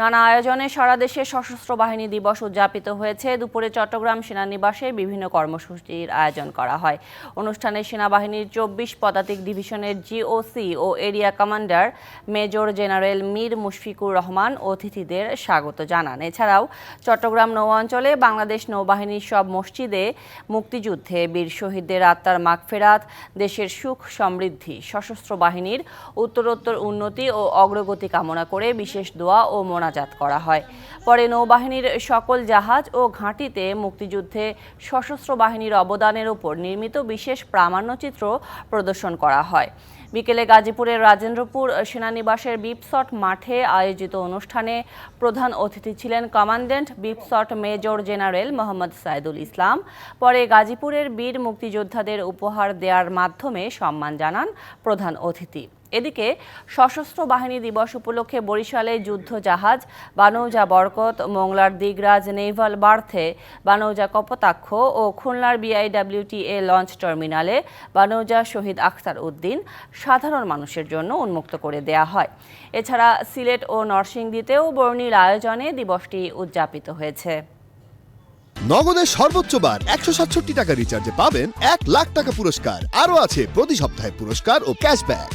নানা আয়োজনে সারা দেশে সশস্ত্র বাহিনী দিবস উদযাপিত হয়েছে। দুপুরে চট্টগ্রাম সেনানিবাসে বিভিন্ন কর্মসূচির আয়োজন করা হয়। অনুষ্ঠানে সেনাবাহিনীর চব্বিশ পদাতিক ডিভিশনের জিওসি ও area commander major general Mir Mushfiqur Rahman অতিথিদের স্বাগত জানান। এছাড়াও চট্টগ্রাম নৌ অঞ্চলে বাংলাদেশ নৌবাহিনীর সব মসজিদে মুক্তিযুদ্ধে বীর শহীদদের আত্মার মাগফেরাত দেশের সুখ সমৃদ্ধি, সশস্ত্র বাহিনীর উত্তরোত্তর উন্নতি ও অগ্রগতি কামনা করে বিশেষ দোয়া ও মোনাজাত করা হয়। পরে নৌবাহিনীর সকল জাহাজ ও ঘাঁটিতে মুক্তিযুদ্ধে সশস্ত্র বাহিনীর অবদানের উপর নির্মিত বিশেষ প্রামাণ্যচিত্র প্রদর্শন করা হয়। বিকেলে গাজীপুরের রাজেন্দ্রপুর সেনানিবাসের বিপসট মাঠে আয়োজিত অনুষ্ঠানে প্রধান অতিথি ছিলেন commandant BIPSOT major general Mohammad Saidul Islam. পরে গাজীপুরের বীর মুক্তিযোদ্ধাদের উপহার দেওয়ার মাধ্যমে সম্মান জানান প্রধান অতিথি। এদিকে সশস্ত্র বাহিনী দিবস উপলক্ষে বরিশালে যুদ্ধ জাহাজ বানৌজা বরকত, মোংলার দিগরাজ নেভাল বার্থে, বানৌজা কপোতাক্ষ ও খুলনার বিআইডব্লিউটিএ লঞ্চ টার্মিনালে বানৌজা শহীদ আখতার উদ্দিন সাধারণ মানুষের জন্য উন্মুক্ত করে দেয়া হয়। এছাড়া সিলেট ও নরসিংদীতেও বর্ণিল আয়োজনে দিবসটি উদযাপিত হয়েছে। নগদের সর্বোচ্চ বার একশো সাতষট্টি টাকা রিচার্জে পাবেন এক লাখ টাকা পুরস্কার। আরও আছে প্রতি সপ্তাহে পুরস্কার ও ক্যাশব্যাক